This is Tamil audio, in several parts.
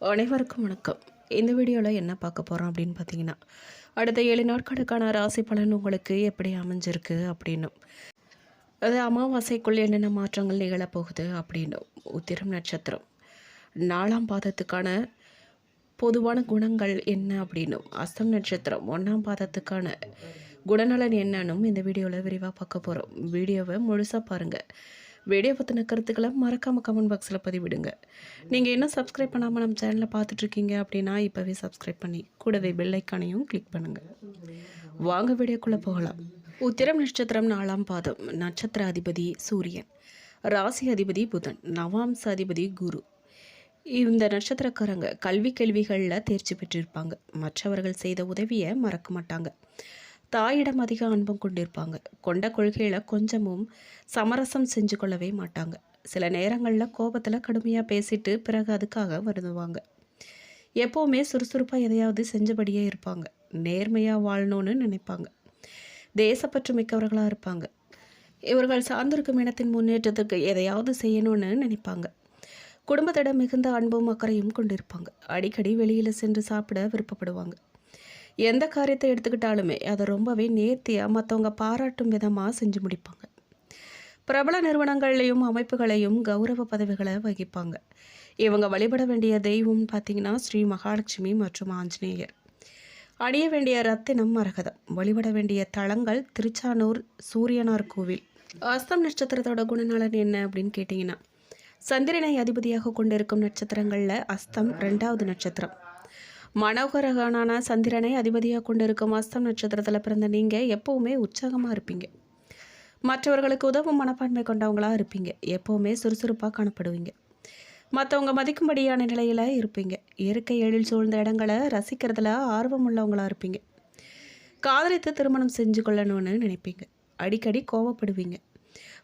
அனைவருக்கும் வணக்கம். இந்த வீடியோவில் என்ன பார்க்க போகிறோம் அப்படின்னு பார்த்தீங்கன்னா அடுத்த ஏழு நாட்களுக்கான ராசி பலன் உங்களுக்கு எப்படி அமைஞ்சிருக்கு அப்படின்னும். அது அமாவாசைக்குள் என்னென்ன மாற்றங்கள் நிகழப்போகுது அப்படின்னும். உத்திரம் நட்சத்திரம். நாலாம் பாதத்துக்கான பொதுவான குணங்கள் என்ன அப்படின்னும். அஸ்தம் நட்சத்திரம் ஒன்றாம் பாதத்துக்கான குணநலன் என்னன்னும் இந்த வீடியோவில் விரிவாக பார்க்க போகிறோம் வீடியோவை முழுசாக பாருங்கள் வீடியோ பற்றின கருத்துக்களை மறக்காமல் கமெண்ட் பாக்ஸில் பதிவிடுங்க. நீங்கள் என்ன சப்ஸ்கிரைப் பண்ணாமல் நம்ம சேனலை பார்த்துட்ருக்கீங்க அப்படின்னா இப்போவே சப்ஸ்கிரைப் பண்ணி கூடவே பெல் ஐக்கானையும் கிளிக் பண்ணுங்கள் வாங்க வீடியோக்குள்ளே போகலாம். உத்திரம் நட்சத்திரம் நாலாம் பாதம். நட்சத்திர அதிபதி சூரியன். ராசி அதிபதி புதன். நவாம்ச அதிபதி குரு. இந்த நட்சத்திரக்காரங்க கல்வி கேள்விகளில் தேர்ச்சி பெற்றிருப்பாங்க. மற்றவர்கள் செய்த உதவியை மறக்க மாட்டாங்க. தாயிடம் அதிக அன்பம் கொண்டிருப்பாங்க. கொண்ட கொள்கையில் கொஞ்சமும் சமரசம் செஞ்சு கொள்ளவே மாட்டாங்க. சில நேரங்களில் கோபத்தில் கடுமையாக பேசிட்டு பிறகு அதுக்காக வருதுவாங்க எப்போவுமே சுறுசுறுப்பாக எதையாவது செஞ்சபடியே இருப்பாங்க. நேர்மையாக வாழணும்னு நினைப்பாங்க. தேசப்பற்று மிக்கவர்களாக இருப்பாங்க. இவர்கள் சார்ந்திருக்கும் இனத்தின் முன்னேற்றத்துக்கு எதையாவது செய்யணும்னு நினைப்பாங்க. குடும்பத்திடம் மிகுந்த அன்பும் அக்கறையும் கொண்டிருப்பாங்க. அடிக்கடி வெளியில் சென்று சாப்பிட விருப்பப்படுவாங்க. எந்த காரியத்தை எடுத்துக்கிட்டாலுமே அதை ரொம்பவே நேர்த்தியாக மற்றவங்க பாராட்டும் விதமாக செஞ்சு முடிப்பாங்க. பிரபல நிறுவனங்கள்லையும் அமைப்புகளையும் கௌரவ பதவிகளை வகிப்பாங்க. இவங்க வழிபட வேண்டிய தெய்வம் பார்த்தீங்கன்னா ஸ்ரீ மகாலட்சுமி மற்றும் ஆஞ்சநேயர். அணிய வேண்டிய ரத்தினம் மரகதம். வழிபட வேண்டிய தலங்கள் திருச்சானூர் சூரியனார் கோவில். அஸ்தம் நட்சத்திரத்தோட குணநலன் என்ன அப்படின்னு கேட்டிங்கன்னா சந்திரனை அதிபதியாக கொண்டிருக்கும் நட்சத்திரங்களில் அஸ்தம் ரெண்டாவது நட்சத்திரம். மனோகரகனான சந்திரனை அதிபதியாக கொண்டிருக்கும் அஸ்தம் நட்சத்திரத்தில் பிறந்த நீங்கள் எப்போவுமே உற்சாகமாக இருப்பீங்க. மற்றவர்களுக்கு உதவும் மனப்பான்மை கொண்டவங்களாக இருப்பீங்க. எப்போவுமே சுறுசுறுப்பாக காணப்படுவீங்க. மற்றவங்க மதிக்கும்படியான நிலையில் இருப்பீங்க. இயற்கை எழில் சூழ்ந்த இடங்களை ரசிக்கிறதுல ஆர்வம் உள்ளவங்களாக இருப்பீங்க. காதலித்து திருமணம் செஞ்சு கொள்ளணும்னு நினைப்பீங்க. அடிக்கடி கோவப்படுவீங்க.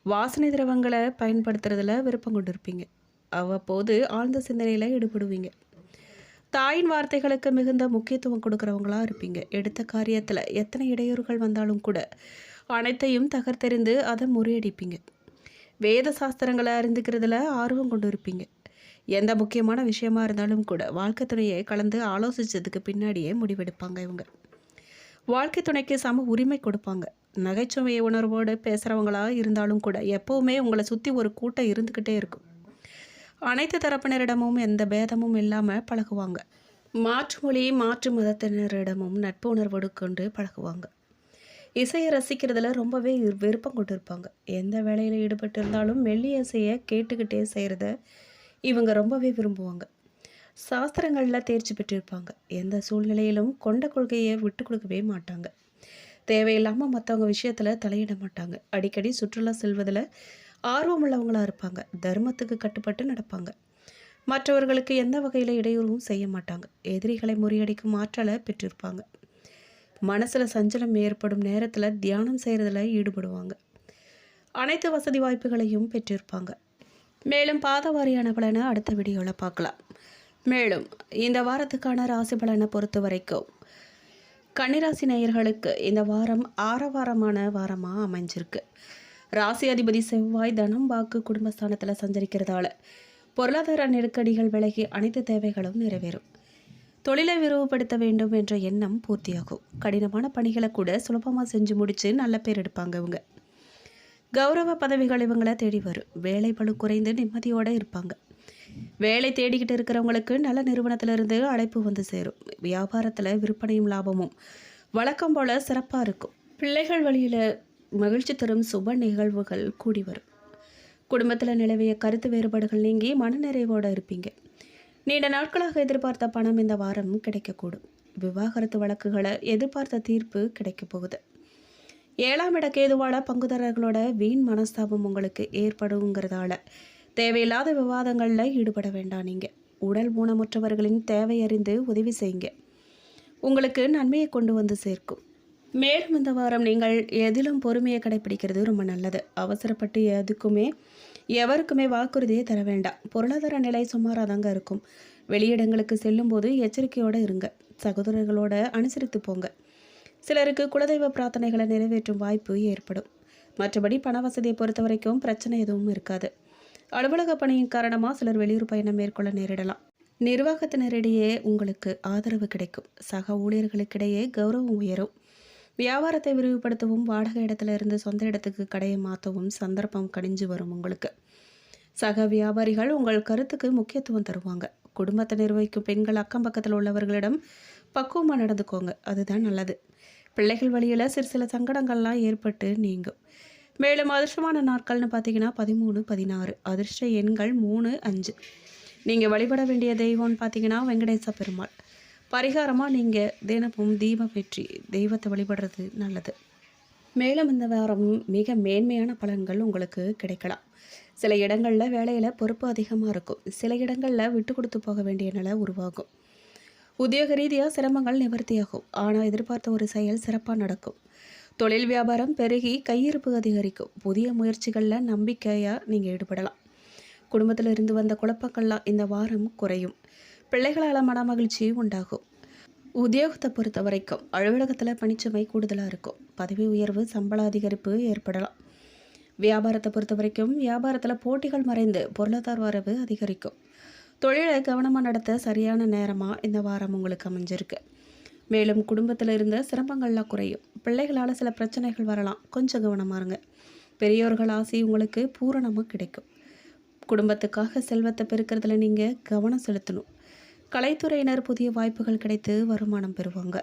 வாசனை திரவங்களை பயன்படுத்துறதுல விருப்பம் கொண்டிருப்பீங்க. அவ்வப்போது ஆழ்ந்த சிந்தனையில் ஈடுபடுவீங்க. தாயின் வார்த்தைகளுக்கு மிகுந்த முக்கியத்துவம் கொடுக்குறவங்களா இருப்பீங்க. எடுத்த காரியத்தில் எத்தனை இடையூறுகள் வந்தாலும் கூட அனைத்தையும் தகர்த்தெறிந்து அதை முறியடிப்பீங்க. வேத சாஸ்திரங்களை அறிந்துக்கிறதுல ஆர்வம் கொண்டு இருப்பீங்க. எந்த முக்கியமான விஷயமா இருந்தாலும் கூட வாழ்க்கை துணையை கலந்து ஆலோசித்ததுக்கு பின்னாடியே முடிவெடுப்பாங்க இவங்க. வாழ்க்கை துணைக்கு சம உரிமை கொடுப்பாங்க. நகைச்சுவை உணர்வோடு பேசுகிறவங்களாக இருந்தாலும் கூட எப்போவுமே உங்களை சுற்றி ஒரு கூட்டம் இருந்துக்கிட்டே இருக்கும். அனைத்து தரப்பினரிடமும் எந்த பேதமும் இல்லாமல் பழகுவாங்க. மாற்று மொழி மாற்று மதத்தினரிடமும் நட்பு உணர்வோடு கொண்டு பழகுவாங்க. இசையை ரசிக்கிறதுல ரொம்பவே விருப்பம் கொண்டு இருப்பாங்க எந்த வேலையில் ஈடுபட்டு இருந்தாலும் மெல்லிய இசையை கேட்டுக்கிட்டே செய்கிறத இவங்க ரொம்பவே விரும்புவாங்க. சாஸ்திரங்களில் தேர்ச்சி பெற்றிருப்பாங்க. எந்த சூழ்நிலையிலும் கொண்ட கொள்கையை விட்டு கொடுக்கவே மாட்டாங்க. தேவையில்லாமல் மற்றவங்க விஷயத்தில் தலையிட மாட்டாங்க. அடிக்கடி சுற்றுலா செல்வதில் ஆர்வம் உள்ளவங்களாக இருப்பாங்க. தர்மத்துக்கு கட்டுப்பட்டு நடப்பாங்க. மற்றவர்களுக்கு எந்த வகையில் இடையூறும் செய்ய மாட்டாங்க. எதிரிகளை முறியடிக்கும் ஆற்றலை பெற்றிருப்பாங்க. மனசில் சஞ்சலம் ஏற்படும் நேரத்தில் தியானம் செய்கிறதுல ஈடுபடுவாங்க. அனைத்து வசதி வாய்ப்புகளையும் பெற்றிருப்பாங்க. மேலும் பாத வாரியான பலனை அடுத்த வீடியோவில் பார்க்கலாம். மேலும் இந்த வாரத்துக்கான ராசி பலனை பொறுத்த வரைக்கும் கன்னிராசி நேயர்களுக்கு இந்த வாரம் ஆரவாரமான வாரமாக அமைஞ்சிருக்கு. ராசி அதிபதி செவ்வாய் தனம் வாக்கு குடும்பஸ்தானத்தில் சஞ்சரிக்கிறதால பொருளாதார நெருக்கடிகள் விலகி அனைத்து தேவைகளும் நிறைவேறும். தொழிலை விரிவுபடுத்த வேண்டும் என்ற எண்ணம் பூர்த்தியாகும். கடினமான பணிகளை கூட சுலபமாக செஞ்சு முடித்து நல்ல பேர் எடுப்பாங்க இவங்க. கௌரவ பதவிகள் இவங்களை தேடி வரும். வேலை பளு குறைந்து நிம்மதியோடு இருப்பாங்க. வேலை தேடிக்கிட்டு இருக்கிறவங்களுக்கு நல்ல நிறுவனத்திலிருந்து அழைப்பு வந்து சேரும். வியாபாரத்தில் விற்பனையும் லாபமும். வழக்கம் போல் சிறப்பாக இருக்கும். பிள்ளைகள் வழியில் மகிழ்ச்சி தரும் சுப நிகழ்வுகள் கூடி வரும். குடும்பத்தில் நிலவிய கருத்து வேறுபாடுகள் நீங்கி மனநிறைவோடு இருப்பீங்க. நீண்ட நாட்களாக எதிர்பார்த்த பணம் இந்த வாரம் கிடைக்கக்கூடும். விவாகரத்து வழக்குகளை எதிர்பார்த்த தீர்ப்பு கிடைக்க போகுது. ஏழாம் இட கேதுவால பங்குதாரர்களோட வீண் மனஸ்தாபம் உங்களுக்கு ஏற்படுங்கிறதால தேவையில்லாத விவாதங்களில் ஈடுபட வேண்டாம் நீங்கள் உடல் ஊனமுற்றவர்களின் தேவையறிந்து உதவி செய்யுங்க. உங்களுக்கு நன்மையை கொண்டு வந்து சேர்க்கும். மேலும் இந்த வாரம் நீங்கள் எதிலும் பொறுமையை கடைபிடிக்கிறது ரொம்ப நல்லது. அவசரப்பட்டு எதுக்குமே எவருக்குமே வாக்குறுதியை தர வேண்டாம். பொருளாதார நிலை சுமாராக தாங்க இருக்கும். வெளியிடங்களுக்கு செல்லும்போது எச்சரிக்கையோடு இருங்க. சகோதரர்களோட அனுசரித்து போங்க. சிலருக்கு குலதெய்வ பிரார்த்தனைகளை நிறைவேற்றும் வாய்ப்பு ஏற்படும். மற்றபடி பண வசதியை பொறுத்த வரைக்கும் பிரச்சனை எதுவும் இருக்காது. அலுவலக பணியின் காரணமாக சிலர் வெளியூர் பயணம் மேற்கொள்ள நேரிடலாம். நிர்வாகத்தினரிடையே உங்களுக்கு ஆதரவு கிடைக்கும். சக ஊழியர்களுக்கிடையே கௌரவம் உயரும். வியாபாரத்தை விரிவுபடுத்தவும் வாடகை இடத்துல இருந்து சொந்த இடத்துக்கு கடையை மாற்றவும் சந்தர்ப்பம் கடிஞ்சு வரும் உங்களுக்கு. சக வியாபாரிகள் உங்கள் கருத்துக்கு முக்கியத்துவம் தருவாங்க. குடும்பத்தை நிர்வகிக்கும் பெண்கள் அக்கம் பக்கத்தில் உள்ளவர்களிடம் பக்குவமாக நடந்துக்கோங்க. அதுதான் நல்லது. பிள்ளைகள் வழியில் சிறு சில சங்கடங்கள்லாம் ஏற்பட்டு நீங்கும். மேலும் அதிர்ஷ்டமான நாட்கள்னு பார்த்தீங்கன்னா பதிமூணு பதினாறு. அதிர்ஷ்ட எண்கள் மூணு அஞ்சு. நீங்கள் வழிபட வேண்டிய தெய்வம்னு பார்த்தீங்கன்னா வெங்கடேச பெருமாள். பரிகாரமாக நீங்கள் தினமும் தீபம் வெற்றி தெய்வத்தை வழிபடுறது நல்லது. மேலும் இந்த வாரம் மிக மேன்மையான பலன்கள் உங்களுக்கு கிடைக்கலாம். சில இடங்களில் வேலையில் பொறுப்பு அதிகமாக இருக்கும். சில இடங்களில் விட்டு கொடுத்து போக வேண்டிய நிலை உருவாகும். உத்தியோக ரீதியாக சிரமங்கள் நிவர்த்தியாகும். ஆனால் எதிர்பார்த்த ஒரு செயல் சிறப்பாக நடக்கும். தொழில் வியாபாரம் பெருகி கையிருப்பு அதிகரிக்கும். புதிய முயற்சிகளில் நம்பிக்கையாக நீங்கள் ஈடுபடலாம். குடும்பத்தில் இருந்து வந்த குழப்பங்கள்லாம் இந்த வாரம் குறையும். பிள்ளைகளால் மன மகிழ்ச்சி உண்டாகும். உத்தியோகத்தை பொறுத்த வரைக்கும் அலுவலகத்தில் பணிச்சுமை கூடுதலாக இருக்கும். பதவி உயர்வு சம்பள அதிகரிப்பு ஏற்படலாம். வியாபாரத்தை பொறுத்த வரைக்கும் வியாபாரத்தில் போட்டிகள் மறைந்து பொருளாதார வரவு அதிகரிக்கும். தொழிலை கவனமாக நடத்த சரியான நேரமாக இந்த வாரம் உங்களுக்கு அமைஞ்சிருக்கு. மேலும் குடும்பத்தில் இருந்த சிரமங்கள்லாம் குறையும். பிள்ளைகளால் சில பிரச்சனைகள் வரலாம். கொஞ்சம் கவனமாக இருங்க. பெரியோர்கள் ஆசை உங்களுக்கு பூரணமாக கிடைக்கும். குடும்பத்துக்காக செல்வத்தை பெருக்கிறதுல நீங்கள் கவனம் செலுத்தணும். கலைத்துறையினர் புதிய வாய்ப்புகள் கிடைத்து வருமானம் பெறுவாங்க.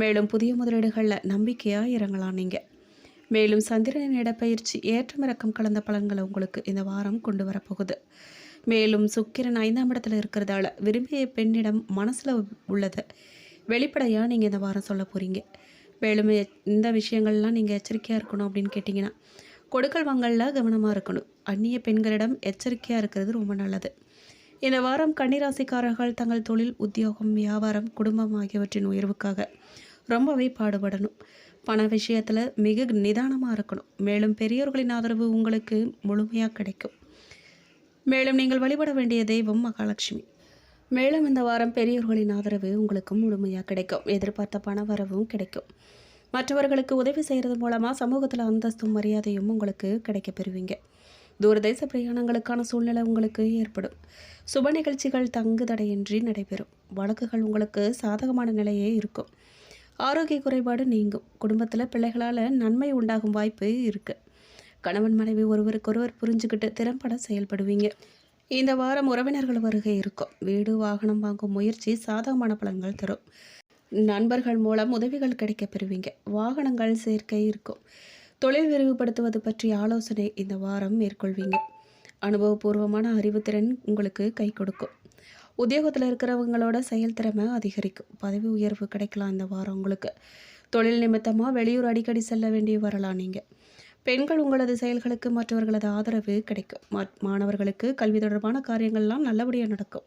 மேலும் புதிய முதலீடுகளில் நம்பிக்கையாக இறங்கலாம் நீங்கள் மேலும் சந்திரனின் இடப்பயிற்சி ஏற்றமிறக்கம் கலந்த பலன்களை உங்களுக்கு இந்த வாரம் கொண்டு வரப்போகுது. மேலும் சுக்கிரன் ஐந்தாம் இடத்துல இருக்கிறதால விரும்பிய பெண்ணிடம் மனசில் உள்ளதை. வெளிப்படையாக நீங்கள் இந்த வாரம் சொல்ல போகிறீங்க மேலும் இந்த விஷயங்கள்லாம் நீங்கள் எச்சரிக்கையாக இருக்கணும் அப்படின்னு கேட்டிங்கன்னா கொடுக்கல் வாங்கலில் கவனமாக இருக்கணும். அந்நிய பெண்களிடம் எச்சரிக்கையாக இருக்கிறது ரொம்ப நல்லது. இந்த வாரம் கன்னிராசிக்காரர்கள் தங்கள் தொழில் உத்தியோகம் வியாபாரம் குடும்பம் ஆகியவற்றின் உயர்வுக்காக ரொம்பவே பாடுபடணும். பண விஷயத்தில் மிக நிதானமாக இருக்கணும். மேலும் பெரியோர்களின் ஆதரவு உங்களுக்கு முழுமையாக கிடைக்கும். மேலும் நீங்கள் வழிபட வேண்டிய தெய்வம் மகாலட்சுமி. மேலும் இந்த வாரம் பெரியோர்களின் ஆதரவு உங்களுக்கு முழுமையாக கிடைக்கும். எதிர்பார்த்த பண வரவும் கிடைக்கும். மற்றவர்களுக்கு உதவி செய்கிறது மூலமாக சமூகத்தில் அந்தஸ்தும் மரியாதையும் உங்களுக்கு கிடைக்க பெறுவீங்க. தூரதேச பிரயாணங்களுக்கான சூழ்நிலை உங்களுக்கு ஏற்படும். சுப நிகழ்ச்சிகள் தங்கு தடையின்றி நடைபெறும். வழக்குகள் உங்களுக்கு சாதகமான நிலையே இருக்கும். ஆரோக்கிய குறைபாடு நீங்கும். குடும்பத்தில் பிள்ளைகளால் நன்மை உண்டாகும் வாய்ப்பு இருக்குது கணவன் மனைவி ஒருவருக்கொருவர் புரிஞ்சுக்கிட்டு திறம்பட செயல்படுவீங்க. இந்த வாரம் உறவினர்கள் வருகை இருக்கும். வீடு வாகனம் வாங்கும் முயற்சி சாதகமான பலன்கள் தரும். நண்பர்கள் மூலம் உதவிகள் கிடைக்க பெறுவீங்க. வாகனங்கள் சேர்க்கை இருக்கும். தொழில் விரிவுபடுத்துவது பற்றிய ஆலோசனை இந்த வாரம் மேற்கொள்வீங்க. அனுபவபூர்வமான அறிவுத்திறன் உங்களுக்கு கை கொடுக்கும். உத்தியோகத்தில் இருக்கிறவங்களோட செயல்திறமை அதிகரிக்கும். பதவி உயர்வு கிடைக்கலாம் இந்த வாரம் உங்களுக்கு. தொழில் நிமித்தமாக வெளியூர் அடிக்கடி செல்ல வேண்டி வரலாம் நீங்கள் பெண்கள் உங்களது செயல்களுக்கு மற்றவர்களது ஆதரவு கிடைக்கும். மாணவர்களுக்கு கல்வி தொடர்பான காரியங்கள்லாம் நல்லபடியாக நடக்கும்.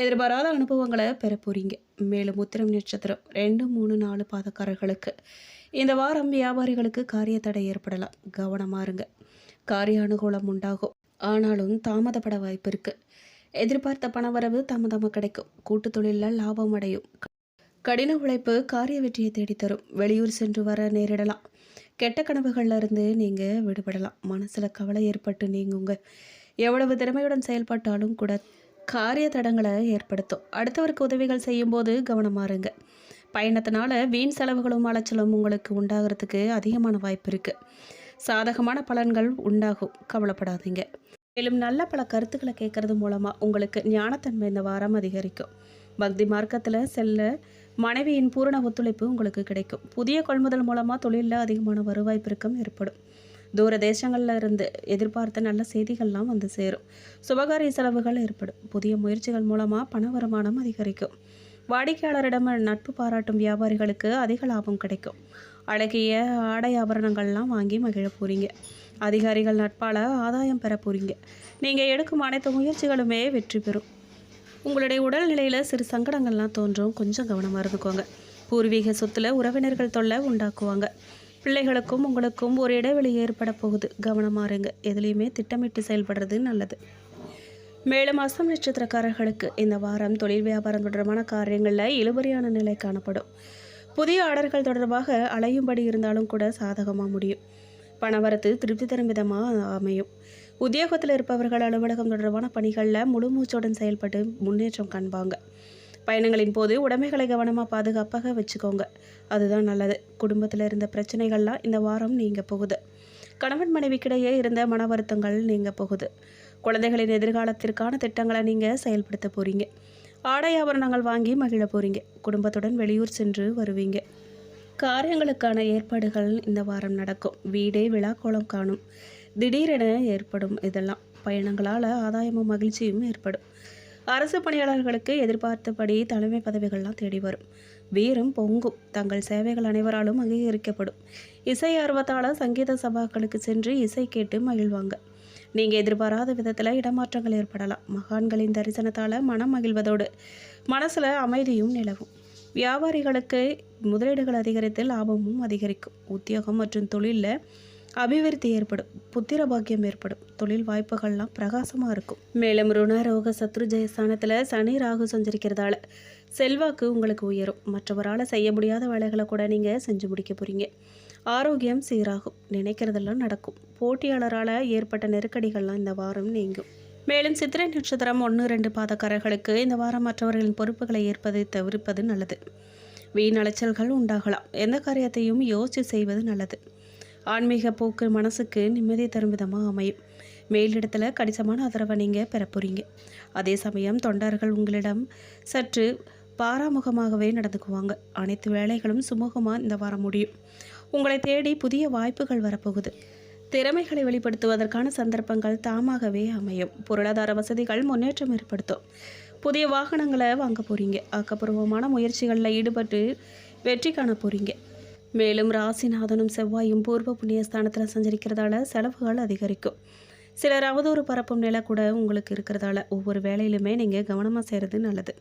எதிர்பாராத அனுபவங்களை பெற போறீங்க மேலும் உத்திரம் நட்சத்திரம் ரெண்டு மூணு நாலு பாதக்காரர்களுக்கு இந்த வாரம் வியாபாரிகளுக்கு காரிய தடை ஏற்படலாம். கவனமாக இருங்க. காரிய அனுகூலம் உண்டாகும். ஆனாலும் தாமதப்பட வாய்ப்பு இருக்கு. எதிர்பார்த்த பணவரவு தாமதமாக கிடைக்கும். கூட்டு தொழிலில் லாபம் அடையும். கடின உழைப்பு காரிய வெற்றியை தேடித்தரும். வெளியூர் சென்று வர நேரிடலாம். கெட்ட கனவுகள்ல இருந்து நீங்கள் விடுபடலாம். மனசில் கவலை ஏற்பட்டு நீங்குங்க. எவ்வளவு திறமையுடன் செயல்பட்டாலும் கூட காரிய தடங்களை ஏற்படுத்தும். அடுத்தவருக்கு உதவிகள் செய்யும்போது கவனமாறுங்க பயணத்தினால வீண் செலவுகளும் அலைச்சலும் உங்களுக்கு உண்டாகிறதுக்கு அதிகமான வாய்ப்பு இருக்குது சாதகமான பலன்கள் உண்டாகும். கவலைப்படாதீங்க. மேலும் நல்ல பல கருத்துக்களை கேட்கறது மூலமாக உங்களுக்கு ஞானத்தன்மை இந்த வாரம் அதிகரிக்கும். பக்தி மார்க்கத்தில் செல்ல மனைவியின் பூரண ஒத்துழைப்பு உங்களுக்கு கிடைக்கும். புதிய கொள்முதல் மூலமாக தொழிலில் அதிகமான வருவாய் பெருக்கம் ஏற்படும். தூர தேசங்களில் இருந்து எதிர்பார்த்த நல்ல செய்திகள்லாம் வந்து சேரும். சுபகாரிய செலவுகள் ஏற்படும். புதிய முயற்சிகள் மூலமாக பண வருமானம் அதிகரிக்கும். வாடிக்கையாளரிடம் நட்பு பாராட்டும் வியாபாரிகளுக்கு அதிக லாபம் கிடைக்கும். அழகிய ஆடை ஆபரணங்கள்லாம் வாங்கி மகிழ போகிறீங்க அதிகாரிகள் நட்பால் ஆதாயம் பெற போகிறீங்க நீங்கள் எடுக்கும் அனைத்து முயற்சிகளுமே வெற்றி பெறும். உங்களுடைய உடல்நிலையில் சிறு சங்கடங்கள்லாம் தோன்றும். கொஞ்சம் கவனமாக இருந்துக்கோங்க. பூர்வீக சொத்துல உறவினர்கள் தொல்லை உண்டாக்குவாங்க. பிள்ளைகளுக்கும் உங்களுக்கும் ஒரு இடைவெளி ஏற்பட போகுது. கவனமாக இருங்க. எதுலேயுமே திட்டமிட்டு செயல்படுறது நல்லது. மேலும் அசம் நட்சத்திரக்காரர்களுக்கு இந்த வாரம் தொழில் வியாபாரம் தொடர்பான காரியங்களில் இழுபறியான நிலை காணப்படும். புதிய ஆர்டர்கள் தொடர்பாக அலையும்படி இருந்தாலும் கூட சாதகமாக முடியும். பணவரத்து திருப்தி தரும் விதமாக அமையும். உத்தியோகத்தில் இருப்பவர்கள் அலுவலகம் தொடர்பான பணிகளில் முழு மூச்சுடன் செயல்பட்டு முன்னேற்றம் காண்பாங்க. பயணங்களின் போது உடைமைகளை கவனமாக பாதுகாப்பாக வச்சுக்கோங்க. அதுதான் நல்லது. குடும்பத்தில் இருந்த பிரச்சனைகள்லாம் இந்த வாரம் நீங்கள் போகுது. கணவன் மனைவிக்கிடையே இருந்த மன வருத்தங்கள் நீங்கள் போகுது. குழந்தைகளின் எதிர்காலத்திற்கான திட்டங்களை நீங்கள் செயல்படுத்த போகிறீங்க ஆடை ஆபரணங்கள் வாங்கி மகிழ போகிறீங்க குடும்பத்துடன் வெளியூர் சென்று வருவீங்க. காரியங்களுக்கான ஏற்பாடுகள் இந்த வாரம் நடக்கும். வீடே விழா கோலம் காணும். திடீரென ஏற்படும் இதெல்லாம். பயணங்களால் ஆதாயமும் மகிழ்ச்சியும் ஏற்படும். அரசு பணியாளர்களுக்கு எதிர்பார்த்தபடி தலைமை பதவிகள்லாம் தேடி வரும். வீரம் பொங்கும். தங்கள் சேவைகள் அனைவராலும் அங்கீகரிக்கப்படும். இசை ஆர்வத்தால் சங்கீத சபாக்களுக்கு சென்று இசை கேட்டு மகிழ்வாங்க. நீங்கள் எதிர்பாராத விதத்தில் இடமாற்றங்கள் ஏற்படலாம். மகான்களின் தரிசனத்தால் மனம் மகிழ்வதோடு மனசில் அமைதியும் நிலவும். வியாபாரிகளுக்கு முதலீடுகள் அதிகரித்து லாபமும் அதிகரிக்கும். உத்தியோகம் மற்றும் தொழிலில் அபிவிருத்தி ஏற்படும் புத்திர பாக்கியம் ஏற்படும் தொழில் வாய்ப்புகள்லாம் பிரகாசமாக இருக்கும். மேலும் ருணரோக ரோக சத்ரு ஜெயஸ்தானத்தில் சனி ராகு சஞ்சரிக்கிறதால செல்வாக்கு உங்களுக்கு உயரும். மற்றவரால் செய்ய முடியாத வேலைகளை கூட நீங்கள் செஞ்சு முடிக்க போகிறீங்க ஆரோக்கியம் சீராகும் நினைக்கிறதெல்லாம் நடக்கும். போட்டியாளரால் ஏற்பட்ட நெருக்கடிகள்லாம் இந்த வாரம் நீங்கும். மேலும் சித்திரை நட்சத்திரம் ஒன்று ரெண்டு பாதக்காரர்களுக்கு இந்த வாரம் மற்றவர்களின் பொறுப்புகளை ஏற்பதை தவிர்ப்பது நல்லது. வீண் அலைச்சல்கள் உண்டாகலாம். எந்த காரியத்தையும் யோசித்து செய்வது நல்லது. ஆன்மீக போக்கு மனசுக்கு நிம்மதி தரும் விதமாக அமையும். மேலிடத்தில் கணிசமான ஆதரவை நீங்கள் பெற போகிறீங்க அதே சமயம் தொண்டர்கள் உங்களிடம் சற்று பாராமுகமாகவே நடந்துக்குவாங்க. அனைத்து வேலைகளும் சுமூகமாக இந்த வாரம் முடியும். உங்களை தேடி புதிய வாய்ப்புகள் வரப்போகுது. திறமைகளை வெளிப்படுத்துவதற்கான சந்தர்ப்பங்கள் தாமாகவே அமையும். பொருளாதார வசதிகள் முன்னேற்றம் ஏற்படுத்தும். புதிய வாகனங்களை வாங்க போகிறீங்க ஆக்கப்பூர்வமான முயற்சிகளில் ஈடுபட்டு வெற்றி காண போகிறீங்க மேலும் ராசிநாதனும் செவ்வாயும் பூர்வ புண்ணியஸ்தானத்தில் சஞ்சரிக்கிறதால செலவுகள் அதிகரிக்கும். சிலர் அவதூறு பரப்பும் நிலை கூட உங்களுக்கு இருக்கிறதால ஒவ்வொரு வேலையிலுமே நீங்கள் கவனமாக செய்கிறது நல்லது.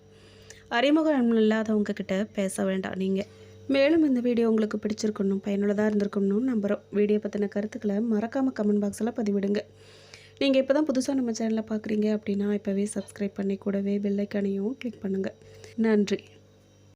அறிமுகம் இல்லாதவங்க கிட்ட பேச வேண்டாம் நீங்கள் மேலும் இந்த வீடியோ உங்களுக்கு பிடிச்சிருக்கணும் பயனுள்ளதாக இருந்திருக்கணும்னு நம்புகிறோம் வீடியோ பற்றின கருத்துக்களை மறக்காமல் கமெண்ட் பாக்ஸில் பதிவிடுங்க. நீங்கள் இப்போ தான் புதுசாக நம்ம சேனலில் பார்க்குறீங்க அப்படின்னா இப்போவே சப்ஸ்கிரைப் பண்ணி கூடவே பெல்லைக்கானையும் கிளிக் பண்ணுங்கள் நன்றி.